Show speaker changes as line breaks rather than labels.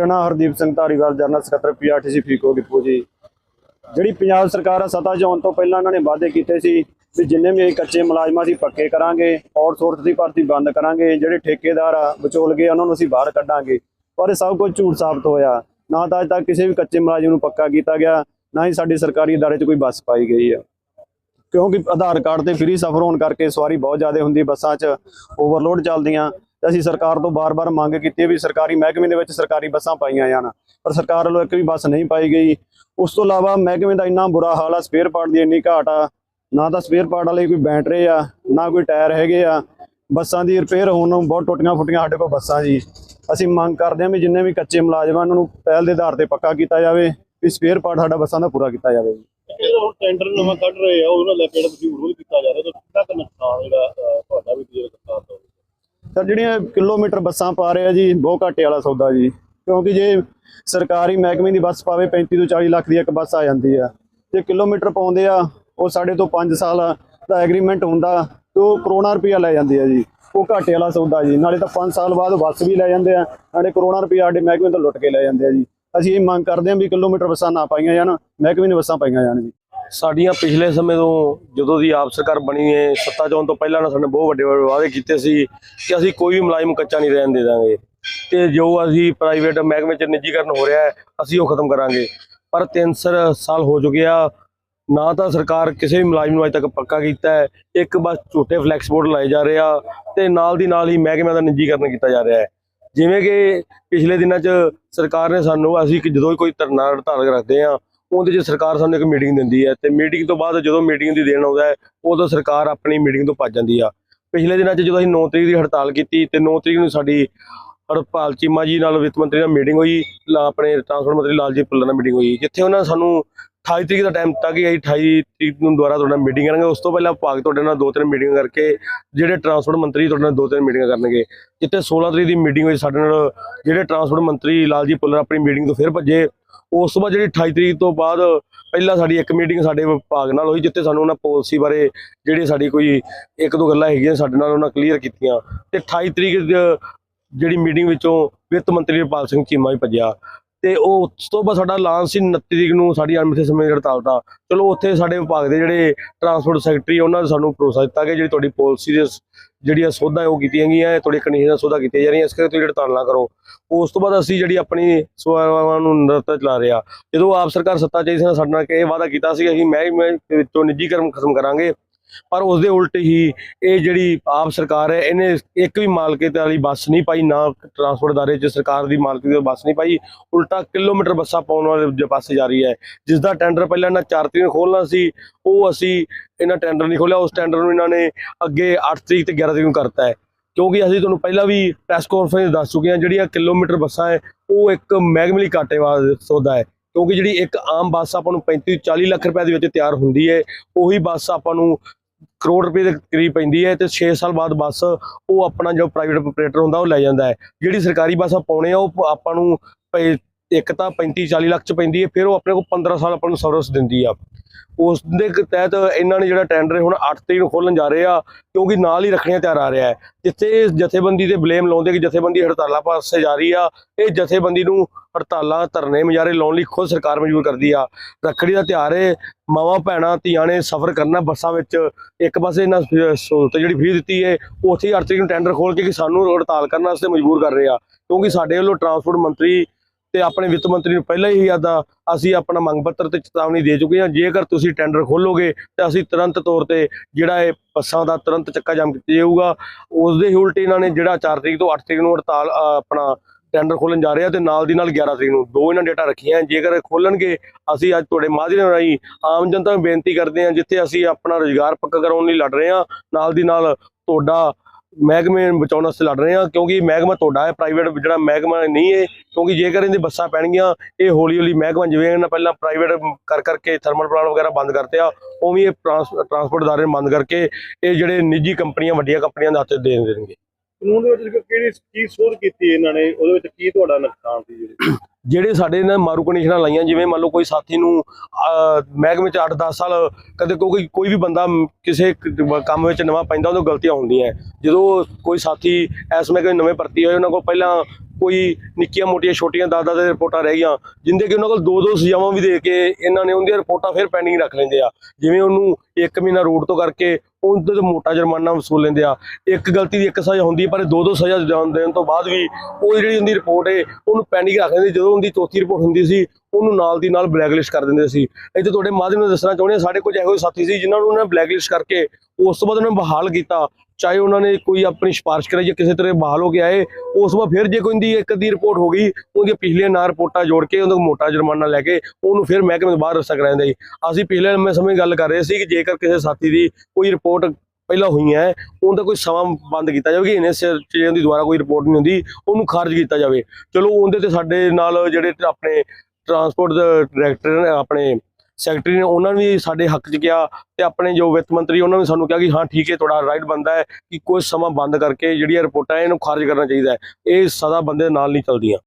ਮੇਰਾ ਨਾਮ ਹਰਦੀਪ ਸਿੰਘ ਧਾਰੀਵਾਲ, ਜਨਰਲ ਸਕੱਤਰ ਪੀਆਰਟੀਸੀ ਫੀਕੋ ਡਿਪੂ ਜੀ ਜਿਹੜੀ ਪੰਜਾਬ ਸਰਕਾਰ ਆ, ਸੱਤਾ 'ਚ ਆਉਣ ਤੋਂ ਪਹਿਲਾਂ ਉਹਨਾਂ ਨੇ ਵਾਅਦੇ ਕੀਤੇ ਸੀ ਵੀ ਜਿੰਨੇ ਵੀ ਕੱਚੇ ਮੁਲਾਜ਼ਮਾਂ ਸੀ ਪੱਕੇ ਕਰਾਂਗੇ ਆਊਟਸੋਰਸ ਦੀ ਭਰਤੀ ਬੰਦ ਕਰਾਂਗੇ, ਜਿਹੜੇ ਠੇਕੇਦਾਰ ਆ, ਵਿਚੋਲ ਗਏ ਉਹਨਾਂ ਨੂੰ ਅਸੀਂ ਬਾਹਰ ਕੱਢਾਂਗੇ। ਪਰ ਇਹ ਸਭ ਕੁਝ ਝੂਠ ਸਾਬਤ ਹੋਇਆ। ਨਾ ਤਾਂ ਅੱਜ ਤੱਕ ਕਿਸੇ ਵੀ ਕੱਚੇ ਮੁਲਾਜ਼ਮ ਨੂੰ ਪੱਕਾ ਕੀਤਾ ਗਿਆ, ਨਾ ਹੀ ਸਾਡੀ ਸਰਕਾਰੀ ਅਦਾਰੇ 'ਚ ਕੋਈ ਬੱਸ ਪਾਈ ਗਈ ਆ। ਕਿਉਂਕਿ ਆਧਾਰ ਕਾਰਡ ਤੇ ਫ੍ਰੀ ਸਫ਼ਰ ਹੋਣ ਕਰਕੇ ਸਵਾਰੀ ਬਹੁਤ ਜ਼ਿਆਦਾ ਹੁੰਦੀ ਬੱਸਾਂ 'ਚ ਓਵਰਲੋਡ ਚੱਲਦੀਆਂ। ਤੇ ਅਸੀਂ ਸਰਕਾਰ ਤੋਂ ਬਾਰ-ਬਾਰ ਮੰਗ ਕੀਤੀ ਵੀ ਸਰਕਾਰੀ ਮਹਿਕਮੇ ਦੇ ਵਿੱਚ ਸਰਕਾਰੀ ਬੱਸਾਂ ਪਾਈਆਂ ਜਾਣ, ਪਰ ਸਰਕਾਰ ਵੱਲੋਂ ਇੱਕ ਵੀ ਬੱਸ ਨਹੀਂ ਪਾਈ ਗਈ। ਉਸ ਤੋਂ ਇਲਾਵਾ ਮਹਿਕਮੇ ਦਾ ਇੰਨਾ ਬੁਰਾ ਹਾਲ ਆ, ਸਪੇਅਰ ਪਾਰਟ ਦੀ ਇੰਨੀ ਘਾਟ ਆ, ਨਾ ਤਾਂ ਸਪੇਅਰ ਪਾਰਟ ਵਾਲੇ ਕੋਈ ਬੈਟਰੀ ਆ, ਨਾ ਕੋਈ ਟਾਇਰ ਹੈਗੇ ਆ, ਬੱਸਾਂ ਦੀ ਰਿਪੇਅਰ ਹੋਣ ਨੂੰ ਬਹੁਤ ਟੁੱਟੀਆਂ ਫੁੱਟੀਆਂ ਸਾਡੇ ਕੋਲ ਬੱਸਾਂ ਜੀ। ਅਸੀਂ ਮੰਗ ਕਰਦੇ ਹਾਂ ਵੀ ਜਿੰਨੇ ਵੀ ਕੱਚੇ ਮੁਲਾਜ਼ਮਾਂ ਉਹਨਾਂ ਨੂੰ ਪਹਿਲ ਦੇ ਆਧਾਰ ਤੇ ਪੱਕਾ ਕੀਤਾ ਜਾਵੇ, ਵੀ ਸਪੇਅਰ ਪਾਰਟ ਸਾਡਾ ਬੱਸਾਂ ਦਾ ਪੂਰਾ ਕੀਤਾ ਜਾਵੇ ਜੀ।
ਟੈਂਡਰ ਨਵਾਂ ਕੱਢ ਰਹੇ ਆ ਉਹਨੂੰ ਲੈ ਕੇ ਜਿਹੜਾ ਤੁਸੀਂ ਵਿਰੋਧ ਕੀਤਾ ਜਾ ਰਿਹਾ ਤਾਂ ਕਿੰਨਾ ਕੁ ਨੁਕਸਾਨ ਜਿਹੜਾ ਅਹ, ਤੁਹਾਡਾ ਵੀ ਜਿਹੜਾ ਨੁਕਸਾਨ ਦਾ ਹੋਊਗਾ
ਸਰ ਜਿਹੜੀਆਂ ਕਿਲੋਮੀਟਰ ਬੱਸਾਂ ਪਾ ਰਹੇ ਆ ਜੀ, ਬਹੁਤ ਘਾਟੇ ਵਾਲਾ ਸੌਦਾ ਜੀ। ਕਿਉਂਕਿ ਜੇ ਸਰਕਾਰੀ ਮਹਿਕਮੇ ਦੀ ਬੱਸ ਪਾਵੇ 35 ਤੋਂ 40 ਲੱਖ ਦੀ ਇੱਕ ਬੱਸ ਆ ਜਾਂਦੀ ਆ। ਜੇ ਕਿਲੋਮੀਟਰ ਪਾਉਂਦੇ ਆ, ਉਹ ਸਾਡੇ ਤੋਂ 5 ਸਾਲ ਦਾ ਐਗਰੀਮੈਂਟ ਹੁੰਦਾ, ਤੇ ਉਹ ਕਰੋੜਾਂ ਰੁਪਇਆ ਲੈ ਜਾਂਦੇ ਆ ਜੀ। ਉਹ ਘਾਟੇ ਵਾਲਾ ਸੌਦਾ ਜੀ। ਨਾਲੇ ਤਾਂ 5 ਸਾਲ ਬਾਅਦ ਬੱਸ ਵੀ ਲੈ ਜਾਂਦੇ ਆ, ਨਾਲੇ ਕਰੋੜਾਂ ਰੁਪਇਆ ਸਾਡੇ ਮਹਿਕਮੇ ਤੋਂ ਲੁੱਟ ਕੇ ਲੈ ਜਾਂਦੇ ਆ ਜੀ। ਅਸੀਂ ਇਹ ਮੰਗ ਕਰਦੇ ਹਾਂ ਵੀ ਕਿਲੋਮੀਟਰ ਬੱਸਾਂ ਨਾ ਪਾਈਆਂ ਜਾਣ, ਮਹਿਕਮੇ ਦੀਆਂ ਬੱਸਾਂ ਪਾਈਆਂ ਜਾਣ ਜੀ।
ਸਾਡੀਆਂ ਪਿਛਲੇ ਸਮੇਂ ਤੋਂ ਜਦੋਂ ਦੀ ਆਪ ਸਰਕਾਰ ਬਣੀ ਹੈ, ਸੱਤਾ ਚੋਂ ਤੋਂ ਪਹਿਲਾਂ ਨਾ ਸਾਡੇ ਬਹੁਤ ਵੱਡੇ ਵੱਡੇ ਵਾਅਦੇ ਕੀਤੇ ਸੀ ਕਿ ਅਸੀਂ ਕੋਈ ਵੀ ਮੁਲਾਜ਼ਮ ਕੱਚਾ ਨਹੀਂ ਰਹਿਣ ਦੇ ਦਾਂਗੇ। ਤੇ ਜੋ ਅਸੀਂ ਪ੍ਰਾਈਵੇਟ ਮਹਿਕਮੇ ਚ ਨਿੱਜੀਕਰਨ ਹੋ ਰਿਹਾ ਹੈ, ਅਸੀਂ ਉਹ ਖਤਮ ਕਰਾਂਗੇ। ਪਰ 3 ਸਾਲ ਹੋ ਚੁੱਕੇ ਆ, ਨਾ ਤਾਂ ਸਰਕਾਰ ਕਿਸੇ ਵੀ ਮੁਲਾਜ਼ਮ ਨੂੰ ਅਜੇ ਤੱਕ ਪੱਕਾ ਕੀਤਾ ਹੈ, ਇੱਕ ਬਸ ਝੂਠੇ ਫਲੈਕਸ ਬੋਰਡ ਲਾਏ ਜਾ ਰਹੇ ਆ ਤੇ ਨਾਲ ਦੀ ਨਾਲ ਹੀ ਮਹਿਕਮਿਆਂ ਦਾ ਨਿੱਜੀਕਰਨ ਕੀਤਾ ਜਾ ਰਿਹਾ ਹੈ। ਜਿਵੇਂ ਕਿ ਪਿਛਲੇ ਦਿਨਾਂ 'ਚ ਸਰਕਾਰ ਨੇ ਸਾਨੂੰ, ਅਸੀਂ ਜਦੋਂ ਵੀ ਕੋਈ ਧਰਨਾ ਹੜਤਾਲ ਰੱਖਦੇ ਆ ਉਹਦੇ 'ਚ ਸਰਕਾਰ ਸਾਨੂੰ ਇੱਕ ਮੀਟਿੰਗ ਦਿੰਦੀ ਹੈ ਤੇ ਮੀਟਿੰਗ ਤੋਂ ਬਾਅਦ ਜਦੋਂ ਮੀਟਿੰਗ ਦੀ ਦੇਣ ਆਉਂਦਾ ਹੈ, ਉਦੋਂ ਸਰਕਾਰ ਆਪਣੀ ਮੀਟਿੰਗ ਤੋਂ ਭੱਜ ਜਾਂਦੀ ਆ। ਪਿਛਲੇ ਦਿਨਾਂ 'ਚ ਜਦੋਂ ਅਸੀਂ 9 ਤਰੀਕ ਦੀ ਹੜਤਾਲ ਕੀਤੀ ਤੇ 9 ਤਰੀਕ ਨੂੰ ਸਾਡੀ ਹਰਪਾਲ ਚੀਮਾ ਜੀ ਨਾਲ ਵਿੱਤ ਮੰਤਰੀ ਨਾਲ ਮੀਟਿੰਗ ਹੋਈ, ਲਾ- ਆਪਣੇ ਟਰਾਂਸਪੋਰਟ ਮੰਤਰੀ ਲਾਲਜੀਤ ਭੁੱਲਰ ਨਾਲ ਮੀਟਿੰਗ ਹੋਈ, ਜਿੱਥੇ ਉਹਨਾਂ ਸਾਨੂੰ 28 ਤਰੀਕ ਦਾ ਟਾਈਮ ਦਿੱਤਾ ਕਿ ਅਸੀਂ 28 ਤਰੀਕ ਨੂੰ ਦੁਬਾਰਾ ਤੁਹਾਡੇ ਨਾਲ ਮੀਟਿੰਗ ਕਰਾਂਗੇ। ਉਸ ਤੋਂ ਪਹਿਲਾਂ ਭਾਗ ਤੁਹਾਡੇ ਨਾਲ ਦੋ ਤਿੰਨ ਮੀਟਿੰਗ ਕਰਕੇ ਜਿਹੜੇ ਟਰਾਂਸਪੋਰਟ ਮੰਤਰੀ ਤੁਹਾਡੇ ਨਾਲ ਦੋ ਤਿੰਨ ਮੀਟਿੰਗਾਂ ਕਰਨਗੇ। ਜਿੱਥੇ 16 ਤਰੀਕ ਦੀ ਮੀਟਿੰਗ ਹੋਈ, ਸਾਡੇ ਨਾਲ ਜਿਹੜੇ ਟਰਾਂਸਪੋਰਟ ਮੰਤਰੀ ਲਾਲਜੀਤ ਭੁੱਲਰ ਆਪਣੀ ਮੀਟਿੰਗ ਤੋਂ ਫਿਰ ਭੱਜੇ ਉਸ ਤੋਂ ਬਾਅਦ ਜਿਹੜੀ 28 ਤਰੀਕ ਤੋਂ ਬਾਅਦ ਪਹਿਲਾਂ ਸਾਡੀ ਇੱਕ ਮੀਟਿੰਗ ਸਾਡੇ ਵਿਭਾਗ ਨਾਲ ਹੋਈ, ਜਿੱਥੇ ਸਾਨੂੰ ਉਹਨਾਂ ਪਾਲਿਸੀ ਬਾਰੇ ਜਿਹੜੀ ਸਾਡੀ ਕੋਈ ਇੱਕ ਦੋ ਗੱਲਾਂ ਹੈਗੀਆਂ ਸਾਡੇ ਨਾਲ ਉਹਨਾਂ ਕਲੀਅਰ ਕੀਤੀਆਂ। ਤੇ 28 ਤਰੀਕ ਜਿਹੜੀ ਮੀਟਿੰਗ ਵਿੱਚੋਂ ਵਿੱਤ ਮੰਤਰੀ ਹਰਪਾਲ ਸਿੰਘ ਚੀਮਾ ਵੀ ਭੱਜਿਆ। ਤੇ ਉਹ ਉਸ ਤੋਂ ਬਾਅਦ ਸਾਡਾ ਐਲਾਨ ਸੀ 29 ਤਰੀਕ ਨੂੰ ਸਾਡੀ ਅਣਮਿੱਥੇ ਸਮੇਂ ਦੀ ਹੜਤਾਲ ਦਾ ਚਲੋ ਉੱਥੇ ਸਾਡੇ ਵਿਭਾਗ ਦੇ ਜਿਹੜੇ ਟਰਾਂਸਪੋਰਟ ਸੈਕਟਰੀ ਉਹਨਾਂ ਨੇ ਸਾਨੂੰ ਭਰੋਸਾ ਦਿੱਤਾ ਕਿ ਜਿਹੜੀ ਤੁਹਾਡੀ ਪਾਲਿਸੀ ਦੇ ਸ- ਜਿਹੜੀਆਂ ਸੋਧਾਂ ਉਹ ਕੀਤੀਆਂ ਗਈਆਂ ਤੁਹਾਡੀ ਕੰਡੀਸ਼ਨਾਂ ਸੋਧਾਂ ਕੀਤੀਆਂ ਜਾ ਰਹੀਆਂ, ਇਸ ਕਰਕੇ ਤੁਸੀਂ ਹੜਤਾਲ ਨਾ ਕਰੋ। ਉਸ ਤੋਂ ਬਾਅਦ ਅਸੀਂ ਜਿਹੜੀ ਆਪਣੀ ਸੇਵਾਵਾਂ ਨੂੰ ਨਿਰੰਤਰ ਚਲਾ ਰਹੇ ਆ। ਜਦੋਂ ਆਪ ਸਰਕਾਰ ਸੱਤਾ ਚਾਹੀ ਸੀ ਸਾਡੇ ਨਾਲ ਕਿ ਇਹ ਵਾਅਦਾ ਕੀਤਾ ਸੀ ਕਿ ਅਸੀਂ ਮਹਿਕਮੇ ਵਿੱਚੋਂ ਨਿੱਜੀਕਰਨ ਖਤਮ ਕਰਾਂਗੇ। ਪਰ ਉਸ ਦੇ ਉਲਟ ਹੀ ਇਹ ਜਿਹੜੀ ਆਪ ਸਰਕਾਰ ਹੈ, ਇਹਨੇ ਇੱਕ ਵੀ ਮਾਲਕੇ ਵਾਲੀ ਬੱਸ ਨਹੀਂ ਪਾਈ, ਨਾ ਟਰਾਂਸਪੋਰਟ ਅਦਾਰੇ 'ਚ ਸਰਕਾਰ ਦੀ ਮਾਲਕੀ ਦੀ ਬੱਸ ਨਹੀਂ ਪਾਈ। ਉਲਟਾ ਕਿਲੋਮੀਟਰ ਬੱਸਾਂ ਪਾਉਣ ਵਾਲੇ ਜ- ਬੱਸ ਜਾ ਰਹੀ ਹੈ। ਜਿਸ ਦਾ ਟੈਂਡਰ ਪਹਿਲਾਂ ਇਹਨਾਂ 4 ਤਰੀਕ ਨੂੰ ਖੋਲਣਾ ਸੀ, ਉਹ ਅਸੀਂ ਇਹਨਾਂ ਟੈਂਡਰ ਨਹੀਂ ਖੋਲਿਆ ਉਸ ਟੈਂਡਰ ਨੂੰ ਇਹਨਾਂ ਨੇ ਅੱਗੇ 8 ਤਰੀਕ ਤੇ 11 ਤਰੀਕ ਨੂੰ ਕਰਤਾ ਹੈ। ਕਿਉਂਕਿ ਅਸੀਂ ਤੁਹਾਨੂੰ ਪਹਿਲਾਂ ਵੀ ਪ੍ਰੈਸ ਕਾਨਫਰੰਸ ਦੱਸ ਚੁੱਕੇ ਹਾਂ, ਜਿਹੜੀਆਂ ਕਿਲੋਮੀਟਰ ਬੱਸਾਂ ਹੈ, ਉਹ ਇੱਕ ਮਹਿਕਮੇ ਲਈ ਘਾਟੇ ਵਾਲਾ ਸੌਦਾ ਹੈ। ਕਿਉਂਕਿ ਜਿਹੜੀ ਇੱਕ ਆਮ ਬੱਸ ਆਪਾਂ ਨੂੰ 35 40 ਲੱਖ ਰੁਪਏ ਦੇ ਵਿੱਚ ਤਿਆਰ ਹੁੰਦੀ ਹੈ, ਉਹੀ ਬੱਸ ਆਪਾਂ ਨੂੰ ਕਰੋੜ ਰੁਪਏ ਦੇ ਕਰੀਬ ਪੈਂਦੀ ਹੈ ਤੇ 6 ਸਾਲ ਬਾਅਦ ਬੱਸ ਉਹ ਆਪਣਾ ਜੋ ਪ੍ਰਾਈਵੇਟ ਆਪਰੇਟਰ ਹੁੰਦਾ ਉਹ ਲੈ ਜਾਂਦਾ ਹੈ। ਜਿਹੜੀ ਸਰਕਾਰੀ ਬੱਸ ਆਪਾਂ ਪਾਉਣੇ ਆ, ਉਹ ਆਪਾਂ ਨੂੰ ਪਏ- ਇੱਕ ਤਾਂ 35 40 ਲੱਖ ਚ ਪੈਂਦੀ ਹੈ, ਫਿਰ ਉਹ ਆਪਣੇ ਕੋਲ 15 ਸਾਲ ਆਪਾਂ ਨੂੰ ਸਰਵਿਸ ਦਿੰਦੀ ਆ। ਉਸ ਦੇ ਤਹਿਤ ਇਹਨਾਂ ਨੇ ਜਿਹੜਾ ਟੈਂਡਰ ਹੁਣ 8 ਤਰੀਕ ਨੂੰ ਖੋਲਣ ਜਾ ਰਹੇ ਆ, ਕਿਉਂਕਿ ਨਾਲ ਹੀ ਰੱਖਣੀਆਂ ਤਿਆਰ ਆ ਰਿਹਾ ਹੈ। ਜਿੱਥੇ ਜਥੇਬੰਦੀ ਤੇ ਬਲੇਮ ਲਾਉਂਦੇ ਕਿ ਜਥੇਬੰਦੀ ਹੜਤਾਲਾਂ ਪਾਸੇ ਜਾ ਰਹੀ ਆ, ਇਹ ਜਥੇਬੰਦੀ ਨੂੰ ਹੜਤਾਲਾਂ ਧਰਨੇ ਮੁਜ਼ਾਹਰੇ ਲਾਉਣ ਲਈ ਖੁਦ ਸਰਕਾਰ ਮਜਬੂਰ ਕਰਦੀ ਆ। ਰੱਖੜੀ ਦਾ ਤਿਉਹਾਰ ਹੈ ਮਾਵਾਂ, ਭੈਣਾਂ, ਧੀਆਂ ਨੇ ਸਫ਼ਰ ਕਰਨਾ ਬੱਸਾਂ ਵਿੱਚ। ਇੱਕ ਪਾਸੇ ਇਹਨਾਂ ਸਹੂਲਤ ਜਿਹੜੀ ਫੀ ਦਿੱਤੀ ਹੈ ਉੱਥੇ ਹੀ 8 ਤਰੀਕ ਨੂੰ ਟੈਂਡਰ ਖੋਲ ਕੇ ਕਿ ਸਾਨੂੰ ਹੜਤਾਲ ਕਰਨ ਵਾਸਤੇ ਮਜਬੂਰ ਕਰ ਰਹੇ ਆ। ਕਿਉਂਕਿ ਸਾਡੇ ਵੱਲੋਂ ਟਰਾਂਸਪੋਰਟ ਮੰਤਰੀ ਤੇ ਆਪਣੇ ਵਿੱਤ ਮੰਤਰੀ ਨੂੰ ਪਹਿਲਾਂ ਹੀ ਆਦਾ ਅਸੀਂ ਆਪਣਾ ਮੰਗ ਪੱਤਰ ਤੇ ਚੇਤਾਵਨੀ ਦੇ ਚੁੱਕੇ ਹਾਂ। ਜੇਕਰ ਤੁਸੀਂ ਟੈਂਡਰ ਖੋਲੋਗੇ ਤਾਂ ਅਸੀਂ ਤੁਰੰਤ ਤੌਰ ਤੇ ਜਿਹੜਾ ਇਹ ਬੱਸਾਂ ਦਾ ਤੁਰੰਤ ਚੱਕਾ ਜਾਮ ਕੀਤਾ ਜਾਊਗਾ। ਉਸ ਦੇ ਹੀ ਉਲਟ ਇਹਨਾਂ ਨੇ ਜਿਹੜਾ 4 ਤਰੀਕ ਤੋਂ 8 ਤਰੀਕ ਨੂੰ ਹੜਤਾਲ ਆਪਣਾ ਟੈਂਡਰ ਖੋਲਣ ਜਾ ਰਿਹਾ ਆ ਤੇ ਨਾਲ ਦੀ ਨਾਲ 11 ਤਰੀਕ ਨੂੰ ਦੋ ਇਹਨਾਂ ਡੇਟਾ ਰੱਖੀਆਂ ਜੇਕਰ ਇਹ ਖੋਲਣਗੇ ਅਸੀਂ ਅੱਜ ਤੁਹਾਡੇ ਮਾਧਿਅਮ ਰਾਹੀਂ ਆਮ ਜਨਤਾ ਨੂੰ ਬੇਨਤੀ ਕਰਦੇ ਹਾਂ ਜਿੱਥੇ ਅਸੀਂ ਆਪਣਾ ਰੁਜ਼ਗਾਰ ਪੱਕਾ ਕਰਾਉਣ ਲਈ ਲੜ ਰਹੇ ਹਾਂ। ਨਾਲ ਦੀ ਨਾਲ ਤੁਹਾਡਾ ਮਹਿਕਮੇ ਬਚਾਉਣ ਵਾਸਤੇ ਲੜ ਰਹੇ ਹਾਂ, ਕਿਉਂਕਿ ਮਹਿਕਮਾ ਤੁਹਾਡਾ ਹੈ ਪ੍ਰਾਈਵੇਟ ਜਿਹੜਾ ਮਹਿਕਮਾ ਨਹੀਂ ਹੈ, ਕਿਉਂਕਿ ਜੇਕਰ ਇਹਦੀ ਬੱਸਾਂ ਪੈਣਗੀਆਂ, ਇਹ ਹੌਲੀ ਹੌਲੀ ਮਹਿਕਮਾ ਜਿਵੇਂ ਇਹਨਾਂ ਪਹਿਲਾਂ ਪ੍ਰਾਈਵੇਟ ਕਰ ਕਰਕੇ ਥਰਮਲ ਪਲਾਂਟ ਵਗੈਰਾ ਬੰਦ ਕਰਤੇ ਆ, ਉਵੇਂ ਇਹ ਟਰਾਂਸ- ਟਰਾਂਸਪੋਰਟ ਅਦਾਰੇ ਨੂੰ ਬੰਦ ਕਰਕੇ ਇਹ ਜਿਹੜੇ ਨਿੱਜੀ ਕੰਪਨੀਆਂ, ਵੱਡੀਆਂ ਕੰਪਨੀਆਂ ਦੇ ਹੱਥ 'ਚ ਦੇ ਦੇਣਗੇ।
ਕਾਨੂੰਨ ਦੇ ਵਿੱਚ ਕਿਹੜੀ ਕੀ ਸੋਧ ਕੀਤੀ ਇਹਨਾਂ ਨੇ ਉਹਦੇ ਵਿੱਚ ਕੀ ਤੁਹਾਡਾ ਨੁਕਸਾਨ ਸੀ ਜਿਹੜੇ
ਜਿਹੜੇ ਸਾਡੇ ਨੇ ਮਾਰੂ ਕੰਡੀਸ਼ਨਾਂ ਲਾਈਆਂ ਜਿਵੇਂ ਮੰਨ ਲਓ ਕੋਈ ਸਾਥੀ ਨੂੰ ਅਹ, ਮਹਿਕਮੇ ਚ 8-10 ਸਾਲ ਕਦੇ ਕੋਈ ਕੋਈ ਵੀ ਬੰਦਾ ਕਿਸੇ ਕੰਮ ਵਿੱਚ ਨਵਾਂ ਪੈਂਦਾ ਉਹਦੋਂ ਗਲਤੀਆਂ ਹੁੰਦੀਆਂ ਜਦੋਂ ਕੋਈ ਸਾਥੀ ਇਸ ਮਹਿਕਮੇ ਨਵੇਂ ਭਰਤੀ ਹੋਏ ਉਹਨਾਂ ਕੋਲ ਪਹਿਲਾਂ ਕੋਈ ਨਿੱਕੀਆਂ ਮੋਟੀਆਂ ਛੋਟੀਆਂ ਦਾਦਾ ਦੇ ਰਿਪੋਰਟਾਂ ਰਹਿ ਗਈਆਂ, ਜਿੰਦੇ ਕਿ ਉਹਨਾਂ ਕੋਲ ਦੋ ਦੋ ਸਜ਼ਾਵਾਂ ਵੀ ਦੇ ਕੇ ਇਹਨਾਂ ਨੇ ਉਹਦੀਆਂ ਰਿਪੋਰਟਾਂ ਫਿਰ ਪੈਂਡਿੰਗ ਰੱਖ ਲੈਂਦੇ ਆ। ਜਿਵੇਂ ਉਹਨੂੰ ਇੱਕ ਮਹੀਨਾ ਰੋਡ ਤੋਂ ਕਰਕੇ ਉਹਦੇ ਤੋਂ ਮੋਟਾ ਜੁਰਮਾਨਾ ਵਸੂਲ ਲੈਂਦੇ ਆ। ਇੱਕ ਗਲਤੀ ਦੀ ਇੱਕ ਸਜ਼ਾ ਹੁੰਦੀ ਹੈ ਪਰ ਦੋ ਦੋ ਸਜ਼ਾ ਜਾਣ ਦੇਣ ਤੋਂ ਬਾਅਦ ਵੀ ਉਹ ਜਿਹੜੀ ਉਹਦੀ ਰਿਪੋਰਟ ਏ, ਉਹਨੂੰ ਪੈਂਡਿੰਗ ਰੱਖ ਲੈਂਦੇ ਜਦੋਂ ਉਹਦੀ ਚੌਥੀ ਰਿਪੋਰਟ ਹੁੰਦੀ ਸੀ, ਉਹਨੂੰ ਨਾਲ ਦੀ ਨਾਲ ਬਲੈਕਲਿਸਟ ਕਰ ਦਿੰਦੇ ਸੀ। ਇੱਥੇ ਤੁਹਾਡੇ ਮਾਧਿਅਮ ਨਾਲ ਦੱਸਣਾ ਚਾਹੁੰਦੇ ਹਾਂ ਸਾਡੇ ਕੁਝ ਇਹੋ ਜਿਹੇ ਸਾਥੀ ਸੀ, ਜਿਨ੍ਹਾਂ ਨੂੰ ਉਹਨਾਂ ਨੇ ਬਲੈਕਲਿਸਟ ਕਰਕੇ ਉਸ ਤੋਂ ਬਾਅਦ ਉਹਨਾਂ ਨੇ ਬਹਾਲ ਕੀਤਾ। ਚਾਹੇ ਉਹਨਾਂ ਨੇ ਕੋਈ ਆਪਣੀ ਸਿਫਾਰਿਸ਼ ਕਰਾਈ ਜਾਂ ਕਿਸੇ ਤਰ੍ਹਾਂ ਬਹਾਲ ਹੋ ਕੇ ਆਏ, ਉਸ ਤੋਂ ਬਾਅਦ ਫਿਰ ਜੇ ਕੋਈ ਦੀ ਇੱਕ ਦੀ ਰਿਪੋਰਟ ਹੋ ਗਈ, ਉਹਦੀਆਂ ਪਿਛਲੀਆਂ ਨਾਲ ਰਿਪੋਰਟਾਂ ਜੋੜ ਕੇ ਉਹਦਾ ਮੋਟਾ ਜੁਰਮਾਨਾ ਲੈ ਕੇ ਉਹਨੂੰ ਫਿਰ ਮਹਿਕਮੇ ਤੋਂ ਬਾਹਰ ਰਸਾ ਕਰਾਉਂਦੇ ਜੀ। ਅਸੀਂ ਪਿਛਲੇ ਲੰਮੇ ਸਮੇਂ ਗੱਲ ਕਰ ਰਹੇ ਸੀ ਕਿ ਜੇਕਰ ਕਿਸੇ ਸਾਥੀ ਦੀ ਕੋਈ ਰਿਪੋਰਟ ਪਹਿਲਾਂ ਹੋਈਆਂ ਹੈ, ਉਹਦਾ ਕੋਈ ਸਮਾਂ ਬੰਦ ਕੀਤਾ ਜਾਵੇ ਕਿ ਇਹਨੇ ਸਿਰ ਦੀ ਦੁਬਾਰਾ ਕੋਈ ਰਿਪੋਰਟ ਨਹੀਂ ਹੁੰਦੀ, ਉਹਨੂੰ ਖਾਰਜ ਕੀਤਾ ਜਾਵੇ। ਚਲੋ ਉਹਦੇ ਤੇ ਸਾਡੇ ਨਾਲ ਜਿਹੜੇ ਆਪਣੇ ਟਰਾਂਸਪੋਰਟ ਦੇ ਡਾਇਰੈਕਟਰ ਆਪਣੇ ਸੈਕਟਰੀ ਨੇ ਉਹਨਾਂ ਨੇ ਵੀ ਸਾਡੇ ਹੱਕ 'ਚ ਕਿਹਾ ਤੇ ਆਪਣੇ ਜੋ ਵਿੱਤ ਮੰਤਰੀ ਉਹਨਾਂ ਨੇ ਸਾਨੂੰ ਕਿਹਾ ਕਿ ਹਾਂ, ਠੀਕ ਹੈ, ਤੁਹਾਡਾ ਰਾਈਟ ਬੰਦਾ ਹੈ ਕਿ ਕੁਝ ਸਮਾਂ ਬੰਦ ਕਰਕੇ ਜਿਹੜੀਆਂ ਰਿਪੋਰਟਾਂ ਇਹਨੂੰ ਖਾਰਜ ਕਰਨਾ ਚਾਹੀਦਾ ਹੈ। ਇਹ ਸਦਾ ਬੰਦੇ ਨਾਲ ਨਹੀਂ ਚੱਲਦੀਆਂ।